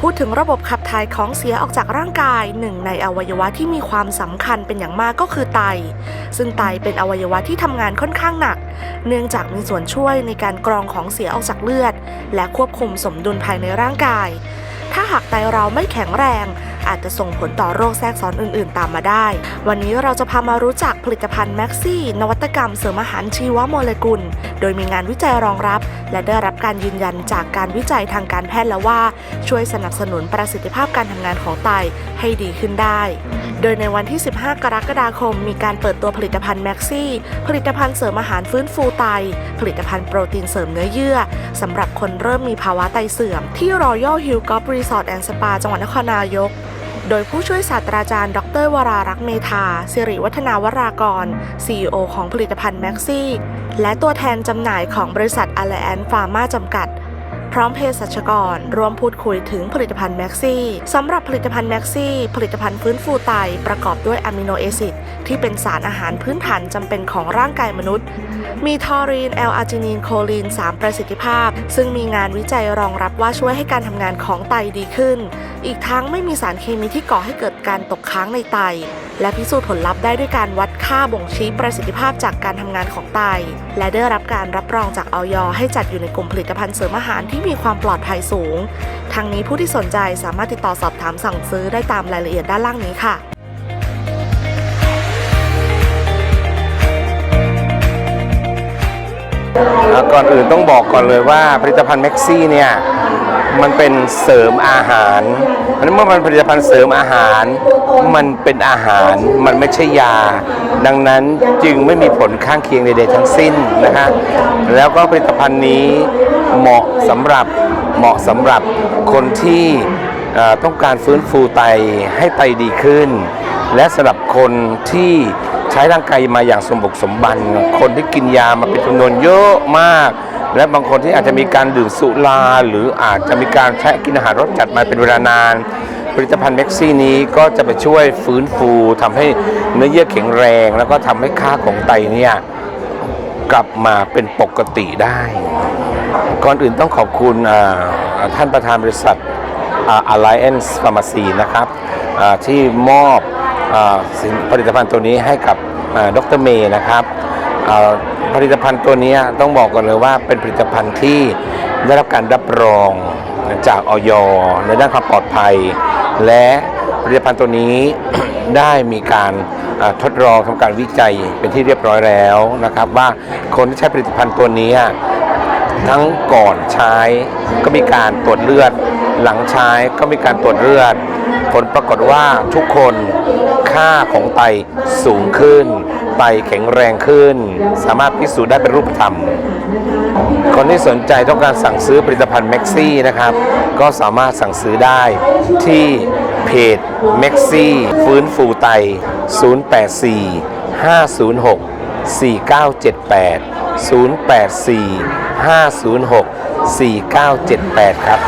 พูดถึงระบบขับถ่ายของเสียออกจากร่างกายหนึ่งในอวัยวะที่มีความสำคัญเป็นอย่างมากก็คือไต ซึ่งไตเป็นอวัยวะที่ทำงานค่อนข้างหนัก เนื่องจากมีส่วนช่วยในการกรองของเสียออกจากเลือด และควบคุมสมดุลภายในร่างกาย ถ้าหากไตเราไม่แข็งแรง อาจจะส่งผลต่อโรคแทรกซ้อนอื่นๆ ตามมาได้ วันนี้เราจะพามารู้จักผลิตภัณฑ์แม็กซี่ นวัตกรรมเสริมอาหารชีวโมเลกุล โดยมีงานวิจัยรองรับ และได้รับการยืนยันจากการวิจัยทางการแพทย์แล้วว่า ช่วยสนับสนุนประสิทธิภาพการทำงานของไตให้ดีขึ้นได้ โดยในวันที่ 15 กรกฎาคม มีการเปิดตัวผลิตภัณฑ์แม็กซี่ ผลิตภัณฑ์เสริมอาหารฟื้นฟูไต ผลิตภัณฑ์โปรตีนเสริมเนื้อเยื่อสำหรับคนเริ่มมีภาวะไตเสื่อม ที่ Royal Hill Golf Resort and Spa จังหวัดนครนายก โดยผู้ช่วยศาสตราจารย์ ดร วรารักษ์เมธาสิริวัฒนาวรากร CEO ของผลิตภัณฑ์แม็กซี่ และตัวแทนจำหน่ายของบริษัท a l l i a n c e Pharma จำกัด พร้อมเภสัชกรร่วมพูดคุยถึงผลิตภัณฑ์แม็กซี่สำหรับผลิตภัณฑ์แม็กซี่ผลิตภัณฑ์ฟื้นฟูไตประกอบด้วยอะมิโนแอซิดที่เป็นสารอาหารพื้นฐานจำเป็นของร่างกายมนุษย์ มีทอรีนแอลอาร์จินีนโคลีน 3 ประสิทธิภาพ ซึ่งมีงานวิจัยรองรับว่าช่วยให้การทำงานของไตดีขึ้น อีกทั้งไม่มีสารเคมีที่ก่อให้เกิดการตกค้างในไต และพิสูจน์ผลลัพธ์ได้ด้วยการวัดค่าบ่งชี้ประสิทธิภาพจากการทำงานของไต และได้รับการรับรองจากออยให้จัดอยู่ในกลุ่มผลิตภัณฑ์เสริมอาหารที่มีความปลอดภัยสูง ทางนี้ผู้ที่สนใจสามารถติดต่อสอบถามสั่งซื้อได้ตามรายละเอียดด้านล่างนี้ค่ะ ก่อนอื่นต้องบอกก่อนเลยว่าผลิตภัณฑ์แม็กซี่เนี่ยมันเป็นเสริมอาหารเพราะฉะนั้นเมื่อมันผลิตภัณฑ์เสริมอาหาร มันเป็นอาหาร มันไม่ใช่ยา ดังนั้นจึงไม่มีผลข้างเคียงใดๆทั้งสิ้นนะคะแล้วก็ผลิตภัณฑ์นี้เหมาะสำหรับเหมาะสำหรับคนที่ต้องการฟื้นฟูไตให้ไตดีขึ้น และสำหรับคนที่ ใช้ร่างกายมาอย่างสมบุกสมบัน คนที่กินยามาเป็นจำนวนเยอะมาก และบางคนที่อาจจะมีการดื่มสุราหรืออาจจะมีการใช้กินอาหารรสจัดมาเป็นเวลานาน ผลิตภัณฑ์เม็กซี่นี้ก็จะไปช่วยฟื้นฟูทำให้เนื้อเยื่อแข็งแรง แล้วก็ทำให้ค่าของไตเนี่ยกลับมาเป็นปกติได้ ก่อนอื่นต้องขอบคุณท่านประธานบริษัท Alliance Pharmacy นะครับที่มอบ ผลิตภัณฑ์ตัวนี้ให้กับอ่าดรเมย์นะครับผลิตภัณฑ์ตัวนี้ต้องบอกก่อนเลยว่าเป็นผลิตภัณฑ์ที่ได้รับการรับรองจากออยในด้านความปลอดภัย และผลิตภัณฑ์ตัวนี้ได้มีการทดลองทำการวิจัยเป็นที่เรียบร้อยแล้วนะครับ ว่าคนที่ใช้ผลิตภัณฑ์ตัวนี้ทั้งก่อนใช้ก็มีการตรวจเลือด หลังใช้ก็มีการตรวจเลือด ผลปรากฏว่าทุกคนค่าของไตสูงขึ้น ไตแข็งแรงขึ้น สามารถพิสูจน์ได้เป็นรูปธรรม คนที่สนใจต้องการสั่งซื้อผลิตภัณฑ์แม็กซี่นะครับ ก็สามารถสั่งซื้อได้ที่เพจแม็กซี่ฟื้นฟูไต 084 506 4978 084 506 4978 ครับ